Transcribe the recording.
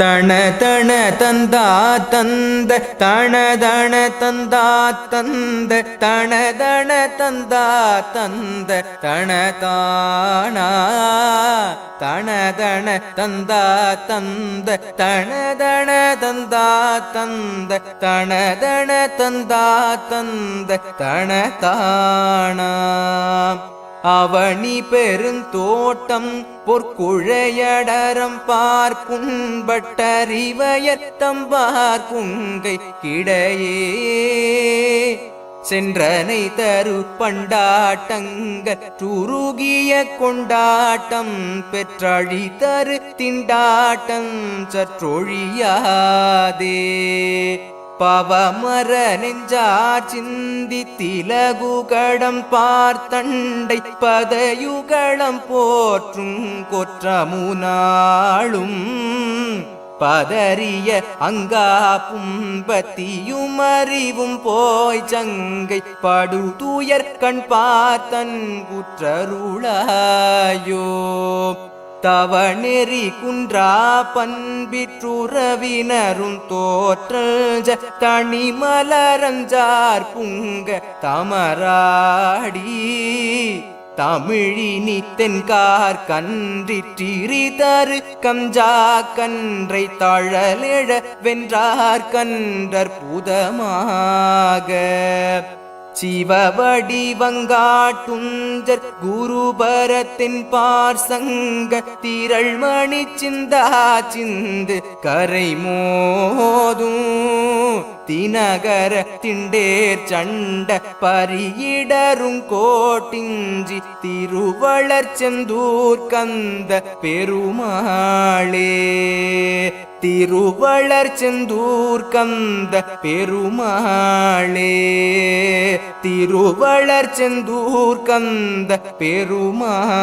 தண தண தந்தா தந்த தண தண தந்தா தந்த தண தண தந்தா தந்த தண தானா தண தண தந்தா தந்த தண தண தந்தா தந்த தண தண தந்தா தந்த தண தானா. அவனி பெருந்தோட்டம் பொற்குழையடரம் பார்க்குண்பட்டறிவயத்தம் பார்க்குங்கை கிடையே. சென்றனை தரு பண்டாட்டங்க துருகிய கொண்டாட்டம் பெற்றழி தரு திண்டாட்டம் சற்றொழியாதே. பவமர நெஞ்சார் சிந்தி திலகுகடம் பார்த்தண்டை பதயுகளம் போற்றும் கொற்றமுனாளும். பதறிய அங்காப்பும் பும்பத்தியும் அறிவும் போய் சங்கை படு துயர் கண் பார்த்தன் குற்றருளாயோ. தவ நெறி குன்றா பண்பிற்றுறவினரும் தோற்றஞ்ச தனி மலரஞ்சார் புங்க தமராடி. தமிழினி தென்கார் கன்றிற்றிரி தரு கஞ்சா கன்றை தழலெழ வென்றார் கன்றர் புதமாக. சிவவடி வங்காட்டுஞ்சர் குருபரத்தின் பார்சங்க திரள்மணி சிந்தா சிந்து கரை மோதும் தினகர திண்டேர் சண்ட பரியிடரும் கோட்டிஞ்சி திருவளர் செந்தூர் கந்த பெருமாளே. திருவளர் செந்தூர் கந்த பெருமாளே. திருவளர் செந்தூர் கந்த பெருமாளே.